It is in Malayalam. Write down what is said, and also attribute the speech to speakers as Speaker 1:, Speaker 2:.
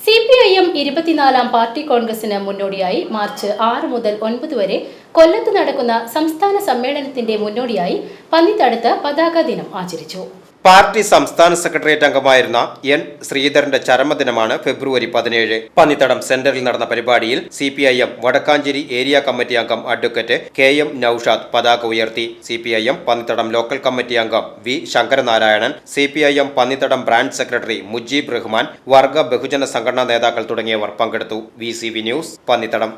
Speaker 1: C P I M ഇരുപത്തിനാലാം പാർട്ടി കോൺഗ്രസിന് മുന്നോടിയായി മാർച്ച് ആറ് മുതൽ ഒൻപത് വരെ കൊല്ലത്ത് നടക്കുന്ന സംസ്ഥാന സമ്മേളനത്തിന്റെ മുന്നോടിയായി പന്നിത്തടുത്ത് പതാക ദിനം ആചരിച്ചു.
Speaker 2: പാർട്ടി സംസ്ഥാന സെക്രട്ടേറിയറ്റ് അംഗമായിരുന്ന എൻ ശ്രീധരന്റെ ചരമദിനമാണ് ഫെബ്രുവരി പതിനേഴ്. പന്നിത്തടം സെന്ററിൽ നടന്ന പരിപാടിയിൽ C P I M Vadakkanchery area committee അംഗം അഡ്വക്കേറ്റ് കെ എം നൌഷാദ് പതാക ഉയർത്തി. C P I M Pannithadam local committee അംഗം V Sankaranarayanan C P I M Pannithadam branch secretary Mujeeb Rahman വർഗ ബഹുജന സംഘടനാ നേതാക്കൾ തുടങ്ങിയവർ പങ്കെടുത്തു. V C V news Pannithadam.